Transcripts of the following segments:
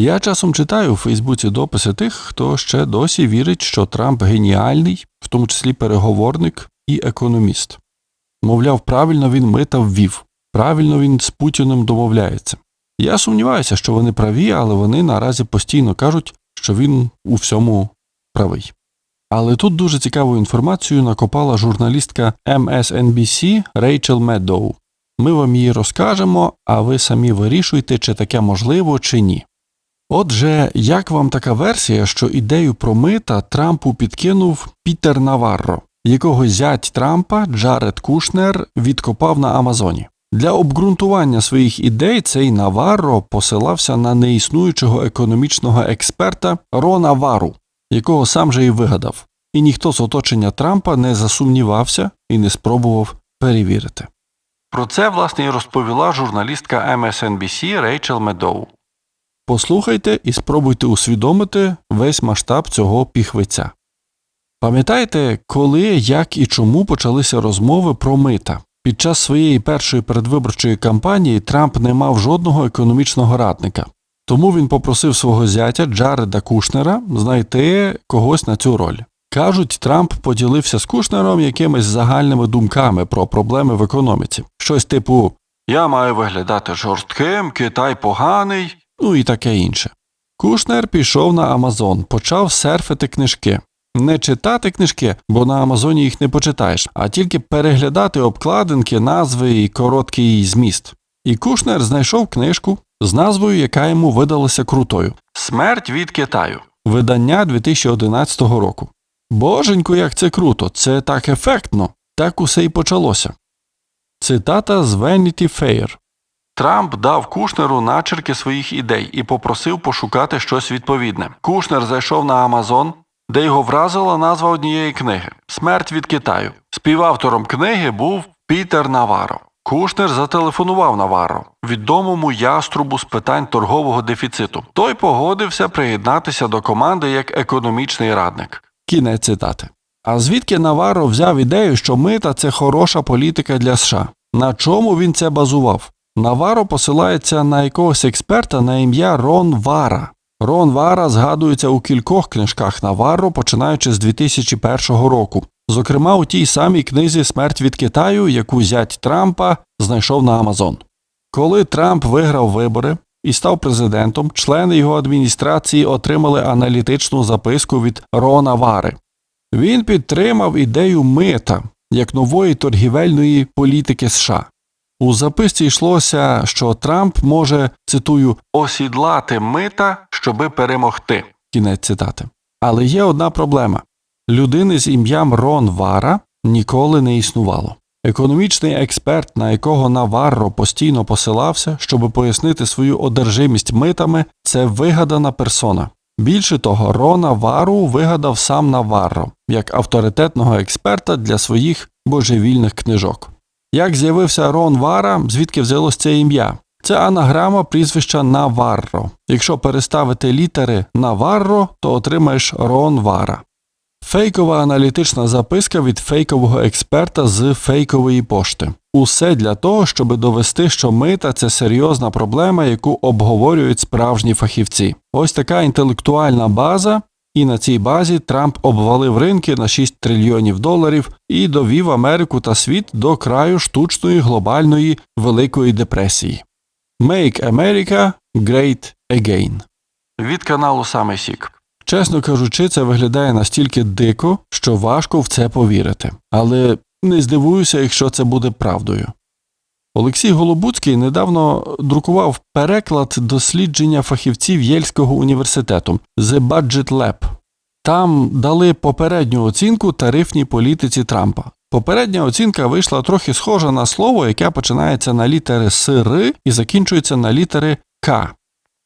Я часом читаю у Фейсбуці дописи тих, хто ще досі вірить, що Трамп геніальний, в тому числі переговорник і економіст. Мовляв, правильно він мита ввів, правильно він з Путіним домовляється. Я сумніваюся, що вони праві, але вони наразі постійно кажуть, що він у всьому правий. Але тут дуже цікаву інформацію накопала журналістка MSNBC Рейчел Медоу. Ми вам її розкажемо, а ви самі вирішуйте, чи таке можливо, чи ні. Отже, як вам така версія, що ідею про мита Трампу підкинув Пітер Наварро, якого зять Трампа Джаред Кушнер відкопав на Амазоні? Для обґрунтування своїх ідей цей Наварро посилався на неіснуючого економічного експерта Рона Вару, якого сам же і вигадав, і ніхто з оточення Трампа не засумнівався і не спробував перевірити. Про це, власне, і розповіла журналістка MSNBC Рейчел Медоу. Послухайте і спробуйте усвідомити весь масштаб цього піхвиця. Пам'ятаєте, коли, як і чому почалися розмови про мита? Під час своєї першої передвиборчої кампанії Трамп не мав жодного економічного радника, тому він попросив свого зятя Джареда Кушнера знайти когось на цю роль. Кажуть, Трамп поділився з Кушнером якимись загальними думками про проблеми в економіці. Щось типу Я маю виглядати жорстким, Китай поганий, ну і таке інше. Кушнер пішов на Амазон, почав серфити книжки. Не читати книжки, бо на Амазоні їх не почитаєш, а тільки переглядати обкладинки, назви і короткий зміст. І Кушнер знайшов книжку з назвою, яка йому видалася крутою Смерть від Китаю, видання 2011 року. Боженько, як це круто, це так ефектно, так усе й почалося. Цитата з Vanity Fair. Трамп дав Кушнеру начерки своїх ідей і попросив пошукати щось відповідне. Кушнер зайшов на Амазон, де його вразила назва однієї книги Смерть від Китаю. Співавтором книги був Пітер Наваро. Кушнер зателефонував Наваро, відомому яструбу з питань торгового дефіциту. Той погодився приєднатися до команди як економічний радник. Кінець цитати. А звідки Наваро взяв ідею, що мита це хороша політика для США? На чому він це базував? Наваро посилається на якогось експерта на ім'я Рон Вара. Рон Вара згадується у кількох книжках Наварро, починаючи з 2001 року, зокрема у тій самій книзі Смерть від Китаю, яку зять Трампа знайшов на Амазон. Коли Трамп виграв вибори і став президентом, члени його адміністрації отримали аналітичну записку від Рона Вари. Він підтримав ідею мита як нової торгівельної політики США. У записці йшлося, що Трамп може, цитую, осідлати мита, щоби перемогти. Кінець цитати. Але є одна проблема людини з ім'ям Рон Вара ніколи не існувало. Економічний експерт, на якого Наварро постійно посилався, щоб пояснити свою одержимість митами, це вигадана персона. Більше того, Рона Вару вигадав сам Наварро як авторитетного експерта для своїх божевільних книжок. Як з'явився Рон Вара, звідки взялось це ім'я? Це анаграма прізвища Наварро. Якщо переставити літери Наварро, то отримаєш Рон Вара. Фейкова аналітична записка від фейкового експерта з фейкової пошти. Усе для того, щоб довести, що мита це серйозна проблема, яку обговорюють справжні фахівці. Ось така інтелектуальна база, і на цій базі Трамп обвалив ринки на 6 трильйонів доларів і довів Америку та світ до краю штучної глобальної великої депресії. Make America Great Again. Від каналу Саме Сік. Чесно кажучи, це виглядає настільки дико, що важко в це повірити. Але не здивуюся, якщо це буде правдою. Олексій Голобуцький недавно друкував переклад дослідження фахівців Єльського університету The Budget Lab. Там дали попередню оцінку тарифній політиці Трампа. Попередня оцінка вийшла трохи схожа на слово, яке починається на літери С і закінчується на літери К.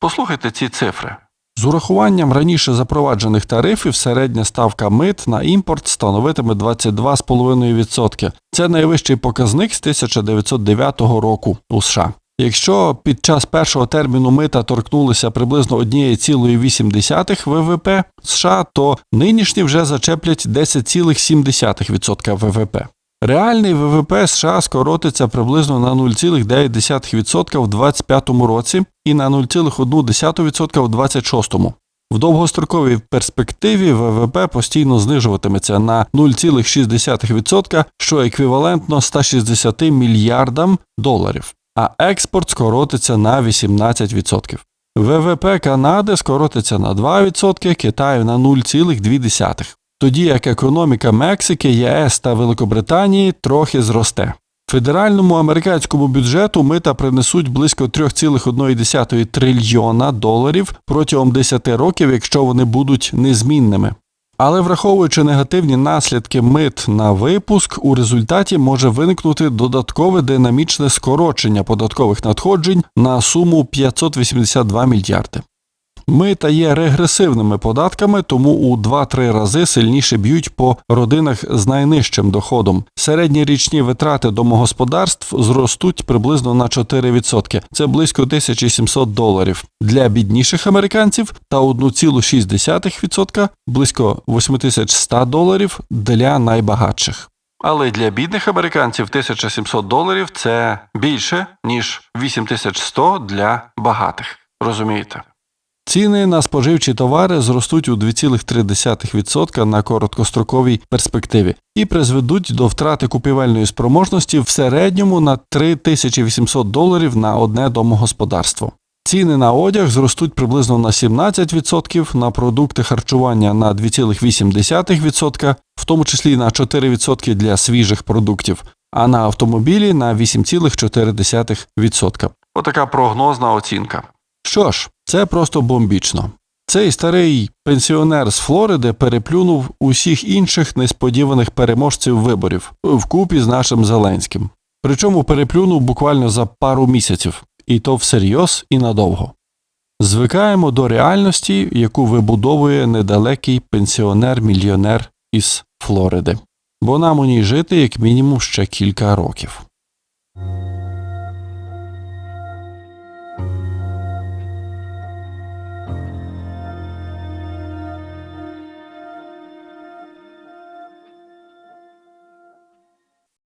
Послухайте ці цифри. З урахуванням раніше запроваджених тарифів середня ставка мит на імпорт становитиме 22,5%. Це найвищий показник з 1909 року у США. Якщо під час першого терміну мита торкнулися приблизно 1,8 ВВП США, то нинішні вже зачеплять 10,7% ВВП. Реальний ВВП США скоротиться приблизно на 0,9% в 2025 році і на 0,1% в 2026. В довгостроковій перспективі ВВП постійно знижуватиметься на 0,6%, що еквівалентно 160 мільярдам доларів, а експорт скоротиться на 18%. ВВП Канади скоротиться на 2%, Китаю на 0,2%. Тоді як економіка Мексики, ЄС та Великобританії трохи зросте. Федеральному американському бюджету мита принесуть близько 3,1 трильйона доларів протягом 10 років, якщо вони будуть незмінними. Але враховуючи негативні наслідки мит на випуск, у результаті може виникнути додаткове динамічне скорочення податкових надходжень на суму 582 мільярди. Мита є регресивними податками, тому у 2-3 рази сильніше б'ють по родинах з найнижчим доходом. Середні річні витрати домогосподарств зростуть приблизно на 4%. Це близько 1700 доларів. Для бідніших американців та 1,6% близько 8100 доларів для найбагатших. Але для бідних американців 1700 доларів це більше, ніж 8100 для багатих. Розумієте? Ціни на споживчі товари зростуть у 2,3% на короткостроковій перспективі і призведуть до втрати купівельної спроможності в середньому на 3800 доларів на одне домогосподарство. Ціни на одяг зростуть приблизно на 17%, на продукти харчування на 2,8%, в тому числі на 4% для свіжих продуктів, а на автомобілі на 8,4%. Отака прогнозна оцінка. Що ж, це просто бомбічно. Цей старий пенсіонер з Флориди переплюнув усіх інших несподіваних переможців виборів вкупі з нашим Зеленським. Причому переплюнув буквально за пару місяців, і то всерйоз і надовго. Звикаємо до реальності, яку вибудовує недалекий пенсіонер-мільйонер із Флориди, бо нам у ній жити як мінімум ще кілька років.